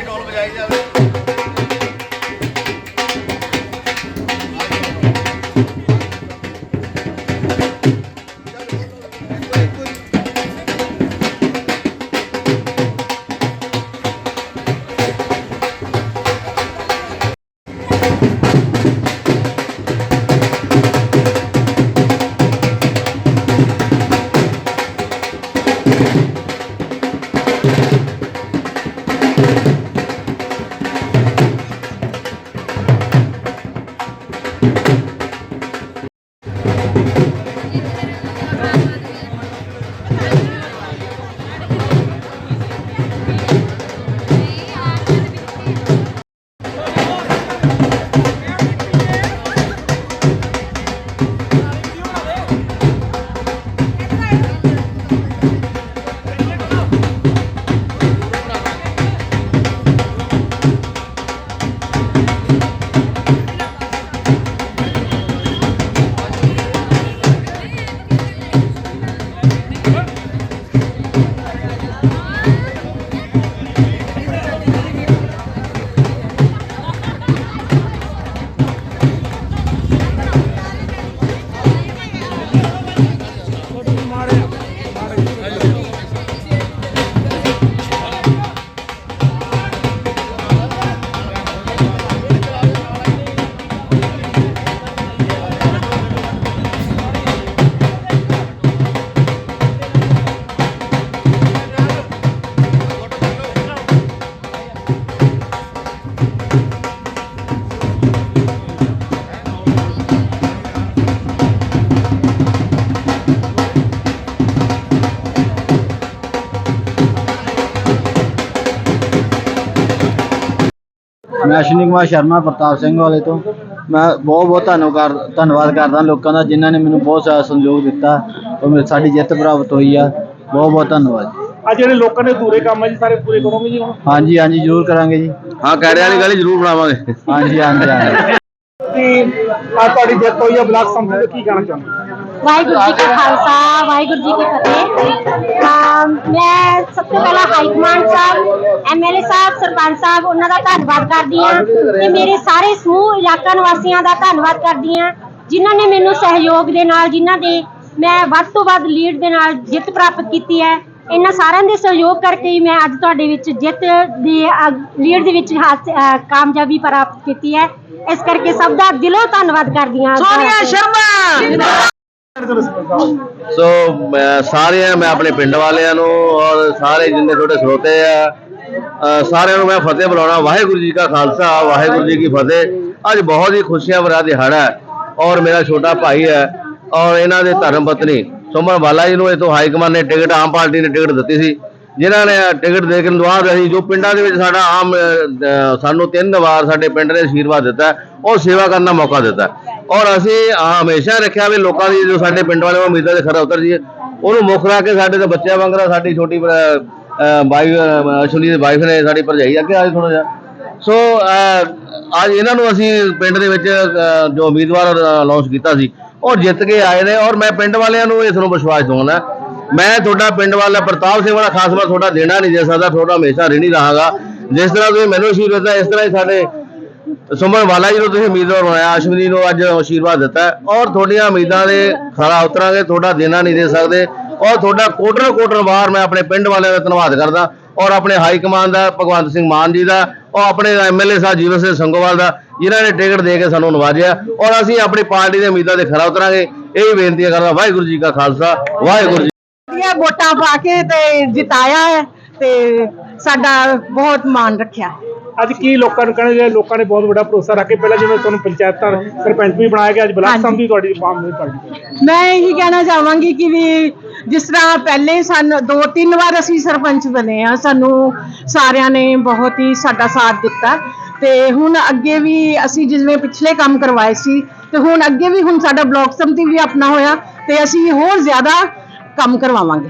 ਤਾੜੀ ਢੋਲ ਵਜਾਈ ਜਾਵੇ ਮੈਂ ਅਸ਼ਵਨੀ ਕੁਮਾਰ ਸ਼ਰਮਾ ਪ੍ਰਤਾਪ ਸਿੰਘ ਵਾਲੇ ਤੋਂ। ਮੈਂ ਬਹੁਤ ਬਹੁਤ ਧੰਨਵਾਦ ਧੰਨਵਾਦ ਕਰਦਾ ਲੋਕਾਂ ਦਾ ਜਿਨ੍ਹਾਂ ਨੇ ਮੈਨੂੰ ਬਹੁਤ ਸਾਰਾ ਸਹਿਯੋਗ ਦਿੱਤਾ ਔਰ ਮੇਰੀ ਸਾਡੀ ਜਿੱਤ ਪ੍ਰਾਪਤ ਹੋਈ ਆ। ਬਹੁਤ ਬਹੁਤ ਧੰਨਵਾਦ ਅੱਜ ਜਿਹੜੇ ਲੋਕਾਂ ਨੇ ਅਧੂਰੇ ਕੰਮ ਆ ਜੀ ਸਾਰੇ ਪੂਰੇ ਕਰੋਗੇ ਜੀ ਹੁਣ? ਹਾਂਜੀ ਹਾਂਜੀ ਜ਼ਰੂਰ ਕਰਾਂਗੇ ਜੀ। ਹਾਂ ਕੈੜੇ ਵਾਲੀ ਗੱਲ ਜ਼ਰੂਰ ਬਣਾਵਾਂਗੇ। ਹਾਂਜੀ ਹਾਂਜੀ ਹਾਂਜੀ। ਆ ਤੁਹਾਡੀ ਜਿੱਤ ਹੋਈ ਆ ਬਲਾਕ ਸੰਮਤੀ ਕੀ ਕਹਿਣਾ ਚਾਹੁੰਦੇ ਵਾਹਿਗੁਰੂ ਜੀ ਕਾ ਖਾਲਸਾ, ਵਾਹਿਗੁਰੂ ਜੀ ਕੀ ਫਤਿਹ। ਮੈਂ ਸਭ ਤੋਂ ਪਹਿਲਾਂ ਹਾਈ ਕਮਾਂਡ ਸਾਹਿਬ ਐਮਐਲਏ ਸਾਹਿਬ, ਸਰਪੰਚ ਸਾਹਿਬ, ਉਹਨਾਂ ਦਾ ਧੰਨਵਾਦ ਕਰਦੀ ਹਾਂ ਤੇ ਮੇਰੇ ਸਾਰੇ ਸਮੂਹ ਇਲਾਕਾ ਨਿਵਾਸੀਆਂ ਦਾ ਧੰਨਵਾਦ ਕਰਦੀ ਹਾਂ, ਜਿਨ੍ਹਾਂ ਨੇ ਮੈਨੂੰ ਸਹਿਯੋਗ ਦੇ ਨਾਲ, ਜਿਨ੍ਹਾਂ ਦੇ ਮੈਂ ਵੱਧ ਤੋਂ ਵੱਧ ਲੀਡ ਦੇ ਨਾਲ ਜਿੱਤ ਪ੍ਰਾਪਤ ਕੀਤੀ ਹੈ। ਇਹਨਾਂ ਸਾਰਿਆਂ ਦੇ ਸਹਿਯੋਗ ਕਰਕੇ ਹੀ ਮੈਂ ਅੱਜ ਤੁਹਾਡੇ ਵਿੱਚ ਜਿੱਤ ਦੀ ਲੀਡ ਦੇ ਵਿੱਚ ਕਾਮਯਾਬੀ ਪ੍ਰਾਪਤ ਕੀਤੀ ਹੈ। ਇਸ ਕਰਕੇ ਸਭ ਦਾ ਦਿਲੋਂ ਧੰਨਵਾਦ ਕਰਦੀ ਹਾਂ। ਸੋਨੀਆ ਸ਼ਰਮਾ! ਸੋ ਮੈਂ ਸਾਰਿਆਂ ਮੈਂ ਆਪਣੇ ਪਿੰਡ ਵਾਲਿਆਂ ਨੂੰ ਔਰ ਸਾਰੇ ਜਿੰਨੇ ਤੁਹਾਡੇ ਸਰੋਤੇ ਆ ਸਾਰਿਆਂ ਨੂੰ ਮੈਂ ਫਤਿਹ ਬੁਲਾਉਣਾ। ਵਾਹਿਗੁਰੂ ਜੀ ਕਾ ਖਾਲਸਾ ਵਾਹਿਗੁਰੂ ਜੀ ਕੀ ਫਤਿਹ। ਅੱਜ ਬਹੁਤ ਹੀ ਖੁਸ਼ੀਆਂ ਭਰਾ ਦਿਹਾੜਾ ਹੈ ਔਰ ਮੇਰਾ ਛੋਟਾ ਭਾਈ ਹੈ ਔਰ ਇਹਨਾਂ ਦੇ ਧਰਮ ਪਤਨੀ ਸੁਮਨ ਬਾਲਾ ਜੀ ਨੂੰ ਇਹ ਤੋਂ ਹਾਈ ਕਮਾਂਡ ਨੇ ਟਿਕਟ ਆਮ ਪਾਰਟੀ ਨੇ ਟਿਕਟ ਦਿੱਤੀ ਸੀ। ਜਿਨ੍ਹਾਂ ਨੇ ਟਿਕਟ ਦੇ ਕੇ ਬਾਅਦ ਅਸੀਂ ਜੋ ਪਿੰਡਾਂ ਦੇ ਵਿੱਚ ਸਾਡਾ ਆਮ ਸਾਨੂੰ ਤਿੰਨ ਵਾਰ ਸਾਡੇ ਪਿੰਡ ਨੇ ਆਸ਼ੀਰਵਾਦ ਦਿੱਤਾ ਹੈ, ਉਹ ਸੇਵਾ ਕਰਨ ਦਾ ਮੌਕਾ ਦਿੱਤਾ ਔਰ ਅਸੀਂ ਅ, ਹਮੇਸ਼ਾ ਰੱਖਿਆ ਵੀ ਲੋਕਾਂ ਦੀ ਜੋ ਸਾਡੇ ਪਿੰਡ ਵਾਲੇ ਉਮੀਦਾਂ ਦੇ ਖਰਾ ਉਤਰ ਜੀਏ ਉਹਨੂੰ ਮੁੱਖ ਰੱਖ ਕੇ ਸਾਡੇ ਤੇ ਬੱਚਿਆਂ ਵਾਂਗਰਾ ਸਾਡੀ ਛੋਟੀ ਵਾਈਫ ਅਸ਼ਵਨੀ ਦੀ ਵਾਈਫ ਨੇ ਸਾਡੀ ਭਰਜਾਈ ਅੱਗੇ ਆਏ ਥੋੜਾ ਜਿਹਾ। ਸੋ ਅੱਜ ਇਹਨਾਂ ਨੂੰ ਅਸੀਂ ਪਿੰਡ ਦੇ ਵਿੱਚ ਜੋ ਉਮੀਦਵਾਰ ਅਨਾਉਂਸ ਕੀਤਾ ਸੀ ਉਹ ਜਿੱਤ ਕੇ ਆਏ ਨੇ ਔਰ ਮੈਂ ਪਿੰਡ ਵਾਲਿਆਂ ਨੂੰ ਇਸ ਨੂੰ ਵਿਸ਼ਵਾਸ ਦਿਵਾਉਣਾ। ਮੈਂ ਤੁਹਾਡਾ ਪਿੰਡ ਵਾਲਾ ਪ੍ਰਤਾਪ ਸਿੰਘ ਵਾਲਾ ਖਾਸ ਮੈਂ ਤੁਹਾਡਾ ਦੇਣਾ ਨਹੀਂ ਦੇ ਸਕਦਾ ਤੁਹਾਡਾ ਹਮੇਸ਼ਾ ਰਹਿਣੀ ਰਹਾਗਾ। ਜਿਸ ਤਰ੍ਹਾਂ ਤੁਸੀਂ ਮੈਨੂੰ ਆਸ਼ੀਰਵਾਦ ਦਿੱਤਾ ਇਸ ਤਰ੍ਹਾਂ ਹੀ ਸਾਡੇ ਸੁਮਨ ਵਾਲਾ ਜੀ ਨੂੰ ਤੁਸੀਂ ਉਮੀਦਵਾਰ ਬਣਾਇਆ, ਅਸ਼ਵਨੀ ਨੂੰ ਅੱਜ ਆਸ਼ੀਰਵਾਦ ਦਿੱਤਾ ਹੈ। ਔਰ ਤੁਹਾਡੀਆਂ ਉਮੀਦਾਂ ਦੇ ਖਰਾ ਉਤਰਾਂਗੇ, ਤੁਹਾਡਾ ਦੇਣਾ ਨਹੀਂ ਦੇ ਸਕਦੇ। ਔਰ ਤੁਹਾਡਾ ਕੋਟਰ ਕੋਟਰ ਵਾਰ ਮੈਂ ਆਪਣੇ ਪਿੰਡ ਵਾਲਿਆਂ ਦਾ ਧੰਨਵਾਦ ਕਰਦਾ। ਔਰ ਆਪਣੇ ਹਾਈ ਕਮਾਂਡ ਦਾ, ਭਗਵੰਤ ਸਿੰਘ ਮਾਨ ਜੀ ਦਾ, ਔਰ ਆਪਣੇ ਐਮਐਲਏ ਸਾਹਿਬ ਜੀਵਨ ਸਿੰਘ ਸੰਗੋਵਾਲ ਦਾ, ਜਿਨ੍ਹਾਂ ਨੇ ਟਿਕਟ ਦੇ ਕੇ ਸਾਨੂੰ ਨਵਾਜਿਆ। ਔਰ ਅਸੀਂ ਆਪਣੀ ਪਾਰਟੀ ਦੇ ਉਮੀਦਾਂ ਦੇ ਖਰਾ ਉਤਰਾਂਗੇ। ਇਹ ਹੀ ਬੇਨਤੀ ਕਰਦਾ, ਵਾਹਿਗੁਰੂ ਜੀ ਕਾ ਖਾਲਸਾ, ਵਾਹਿਗੁਰੂ ਜੀ ਦੀਆਂ ਵੋਟਾਂ ਪਾ ਕੇ ਤੇ ਜਿਤਾਇਆ ਹੈ ਤੇ ਸਾਡਾ ਬਹੁਤ ਮਾਣ ਰੱਖਿਆ। ਅੱਜ ਕੀ ਲੋਕਾਂ ਨੂੰ ਜਿਹੜੇ ਲੋਕਾਂ ਨੇ ਬਹੁਤ ਵੱਡਾ ਭਰੋਸਾ ਰੱਖ ਕੇ ਪਹਿਲਾਂ ਜਿਵੇਂ ਤੁਹਾਨੂੰ ਪੰਚਾਇਤਾਂ ਸਰਪੰਚ ਵੀ ਬਣਾਇਆ ਗਿਆ ਅੱਜ ਬਲਾਕ। ਸੰਮਤੀ ਤੁਹਾਡੀ ਫਾਰਮ ਦੇ ਤੁਹਾਡੀ ਮੈਂ ਇਹੀ ਕਹਿਣਾ ਚਾਹਾਂਗੀ ਕਿ ਵੀ ਜਿਸ ਤਰ੍ਹਾਂ ਪਹਿਲੇ ਸਾਨੂੰ ਦੋ ਤਿੰਨ ਵਾਰ ਅਸੀਂ ਸਰਪੰਚ ਬਣੇ ਆ ਸਾਨੂੰ ਸਾਰਿਆਂ ਨੇ ਬਹੁਤ ਹੀ ਸਾਡਾ ਸਾਥ ਦਿੱਤਾ ਤੇ ਹੁਣ ਅੱਗੇ ਵੀ ਅਸੀਂ ਜਿਵੇਂ ਪਿਛਲੇ ਕੰਮ ਕਰਵਾਏ ਸੀ ਤੇ ਹੁਣ ਅੱਗੇ ਵੀ ਹੁਣ ਸਾਡਾ ਬਲਾਕ ਸੰਮਤੀ ਵੀ ਆਪਣਾ ਹੋਇਆ ਤੇ ਅਸੀਂ ਹੋਰ ਜ਼ਿਆਦਾ ਕੰਮ ਕਰਵਾਵਾਂਗੇ।